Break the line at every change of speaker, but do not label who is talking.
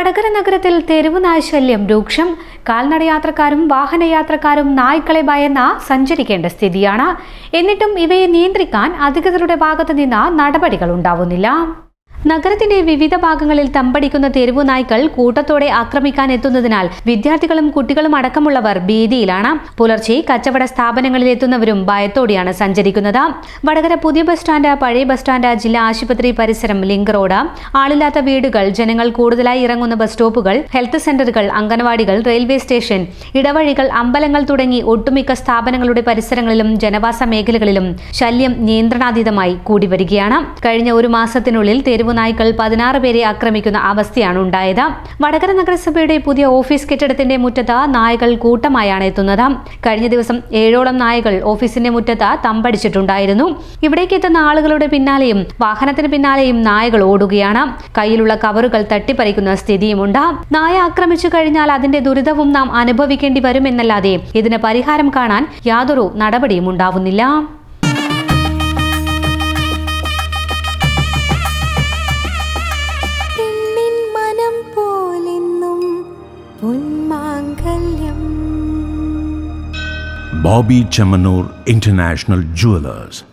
വടകര നഗരത്തിൽ തെരുവ് നായ്ശല്യം രൂക്ഷം. കാൽനടയാത്രക്കാരും വാഹനയാത്രക്കാരും നായ്ക്കളെ ഭയന്ന സഞ്ചരിക്കേണ്ട സ്ഥിതിയാണ്. എന്നിട്ടും ഇവയെ നിയന്ത്രിക്കാൻ അധികൃതരുടെ ഭാഗത്തു നിന്ന് നടപടികൾ ഉണ്ടാവുന്നില്ല. നഗരത്തിന്റെ വിവിധ ഭാഗങ്ങളിൽ തമ്പടിക്കുന്ന തെരുവു നായ്ക്കൾ കൂട്ടത്തോടെ ആക്രമിക്കാൻ എത്തുന്നതിനാൽ വിദ്യാർത്ഥികളും കുട്ടികളും അടക്കമുള്ളവർ ഭീതിയിലാണ്. പുലർച്ചെ കച്ചവട സ്ഥാപനങ്ങളിൽ എത്തുന്നവരും ഭയത്തോടെയാണ് സഞ്ചരിക്കുന്നത്. വടകര പുതിയ ബസ് സ്റ്റാൻഡ് പഴയ ബസ് സ്റ്റാൻഡ് ജില്ലാ ആശുപത്രി പരിസരം ലിങ്ക് റോഡ് ആളില്ലാത്ത വീടുകൾ ജനങ്ങൾ കൂടുതലായി ഇറങ്ങുന്ന ബസ് സ്റ്റോപ്പുകൾ ഹെൽത്ത് സെന്ററുകൾ അംഗനവാടികൾ റെയിൽവേ സ്റ്റേഷൻ ഇടവഴികൾ അമ്പലങ്ങൾ തുടങ്ങി ഒട്ടുമിക്ക സ്ഥാപനങ്ങളുടെ പരിസരങ്ങളിലും ജനവാസ മേഖലകളിലും ശല്യം നിയന്ത്രണാതീതമായി കൂടി വരികയാണ് കഴിഞ്ഞ ഒരു മാസത്തിനുള്ളിൽ തെരുവു നായ്ക്കൾ പതിനാറ് പേരെ ആക്രമിക്കുന്ന അവസ്ഥയാണ് ഉണ്ടായത്. വടകര നഗരസഭയുടെ പുതിയ ഓഫീസ് കെട്ടിടത്തിന്റെ മുറ്റത്ത് നായകൾ കൂട്ടമായാണ് എത്തുന്നത്. കഴിഞ്ഞ ദിവസം ഏഴോളം നായകൾ ഓഫീസിന്റെ മുറ്റത്ത് തമ്പടിച്ചിട്ടുണ്ടായിരുന്നു. ഇവിടേക്ക് എത്തുന്ന ആളുകളുടെ പിന്നാലെയും വാഹനത്തിന് പിന്നാലെയും നായകൾ ഓടുകയാണ്. കയ്യിലുള്ള കവറുകൾ തട്ടിപ്പറിക്കുന്ന സ്ഥിതിയുമുണ്ട്. നായ ആക്രമിച്ചു കഴിഞ്ഞാൽ അതിന്റെ ദുരിതവും നാം അനുഭവിക്കേണ്ടി വരുമെന്നല്ലാതെ ഇതിന് പരിഹാരം കാണാൻ യാതൊരു നടപടിയും ഉണ്ടാവുന്നില്ല.
Bobby Chamanur International Jewelers.